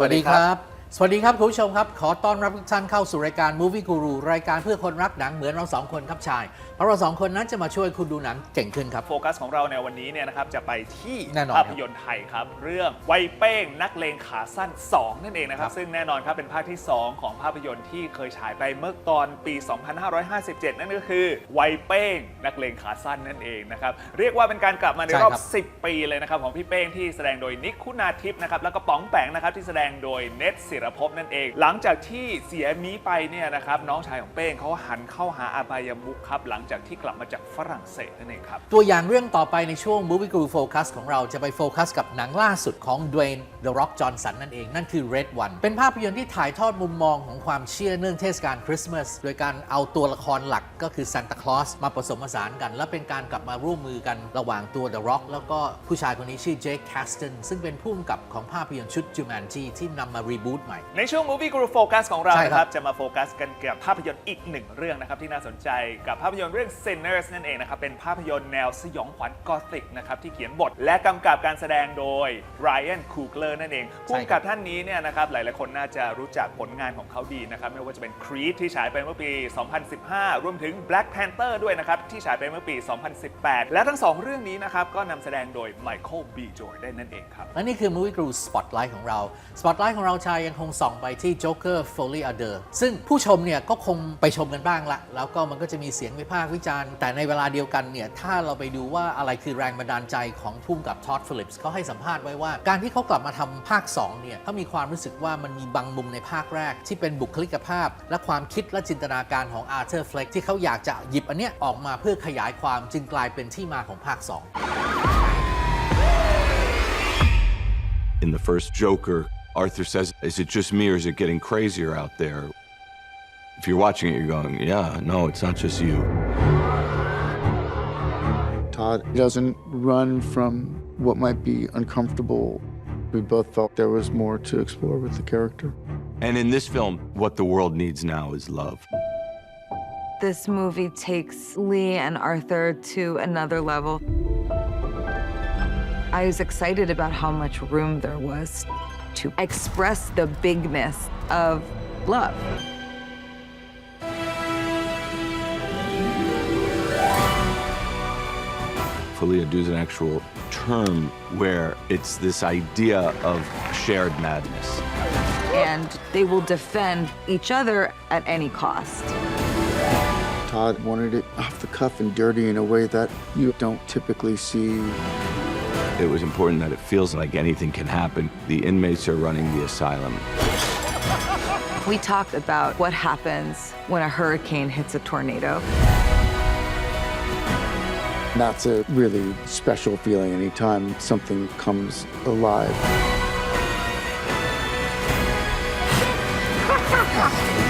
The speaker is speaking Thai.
สวัสดีครับ สวัสดีครับ คุณผู้ชมครับ ขอต้อนรับทุกท่านเข้าสู่รายการ Movie Guru รายการเพื่อคนรักหนังเหมือนเราสองคนครับชาย เพราะเราสองคนนั้นจะมาช่วยคุณดูหนังเก่งขึ้นครับ โฟกัสของเราในวันนี้เนี่ยนะครับจะไปที่แน่นอนภาพยนตร์ไทยครับ เรื่องไวยเป้งนักเลงขาสั้น 2 นั่นเองนะครัครับ บ ซึ่งแน่นอนครับเป็นภาคที่ 2 ของภาพยนตร์ที่เคยฉายไปเมื่อตอนปี 2557 นั่นก็คือไวยเป้งนักเลงขาสั้นนั่นเองนะครับเรียกว่าเป็นการกลับมาในรอบ10 ปีเลยนะครับของพี่เป้งที่แสดงโดยนิกคุณาทิพย์นะครับแล้วก็ป๋องแปงนะครับที่แสดงโดยเนตศิรภพนั่นเอง หลังจากที่เสียมีไปเนี่ยนะครับน้องชายของเป้งเขาหันเข้าหาอาบายมุขครับหลังจากที่กลับมาจากฝรั่งเศสนั่นเองครับ ตัวอย่างเรื่องต่อไปในช่วง Movie Guru Focus ของเราจะไปโฟกัสกับหนังล่าสุดของ Dwayne The Rock Johnson นั่นเอง นั่นคือ Red One เป็นภาพยนตร์ที่ถ่ายทอดมุมมองของความเชื่อเนื่องเทศกาลคริสต์มาสโดยการเอาตัวละครหลักก็คือ Santa Claus มาผสมผสานกัน และเป็นการกลับมาร่วมมือกันระหว่างตัว The Rock แล้วก็ผู้ชายคนนี้ชื่อ Jake Kasdan ซึ่งเป็นผู้กำกับของภาพยนตร์ชุด Jumanji ที่นำมารีบูตใหม่ ในช่วง Movie Guru Focus ของเราใช่นะคครัรับบจะมาโฟกัสกันกับภาพยนตร์อีกหนึ่งเรื่องนะครับที่น่าสนใจกับภาพยนตร์เรื่อง Sinners นั่นเองนะครับเป็นภาพยนตร์แนวสยองขวัญกอธิกนะครับที่เขียนบทและกำกับการแสดงโดย Ryan Coogler นั่นเองผู้กำกับท่านนี้เนี่ยนะครับหลายๆคนน่าจะรู้จักผลงานของเขาดีนะครับไม่ว่าจะเป็น Creed ที่ฉายไปเมื่อปี 2015 รวมถึง Black Panther ด้วยนะครับที่ฉายไปเมื่อปี 2018 และทั้งสองเรื่องนี้นะครับก็นำแสดงโดย Michael B. Jordan นั่นเองครับ และนี่คือ Movie Guru Spotlight ของเรา Spotlight ของเราชายยังคงส่องไปที่ Joker Foley Other ซึ่งผู้ชมเนี่ยก็คงไปชมกันบ้างละ แล้วก็มันก็จะมีเสียงวิพากษ์วิจารณ์ แต่ในเวลาเดียวกันเนี่ย ถ้าเราไปดูว่าอะไรคือแรงบันดาลใจของพุ่มกับท็อดฟิลิปส์เขาให้สัมภาษณ์ไว้ว่า การที่เขากลับมาทำภาค 2 เนี่ยเขามีความรู้สึกว่ามันมีบางมุมในภาคแรก ที่เป็นบุคลิกภาพ และความคิดและจินตนาการของอาร์เธอร์เฟล็กที่เขาอยากจะหยิบอันเนี้ยออกมาเพื่อขยายความจึงกลายเป็นที่มาของภาค 2 In the first Joker, Arthur says, Is it just me or is it getting crazier out there? If you're watching it, you're going, Yeah, no, it's not just you. Todd doesn't run from what might be uncomfortable. We both felt there was more to explore with the character. And in this film, what the world needs now is love. This movie takes Lee and Arthur to another level. I was excited about how much room there was to express the bigness of love. Folia do is an actual term where it's this idea of shared madness. And they will defend each other at any cost. Todd wanted it off the cuff and dirty in a way that you don't typically see. It was important that it feels like anything can happen. The inmates are running the asylum. We talk about what happens when a hurricane hits a tornado. That's a really special feeling anytime something comes alive.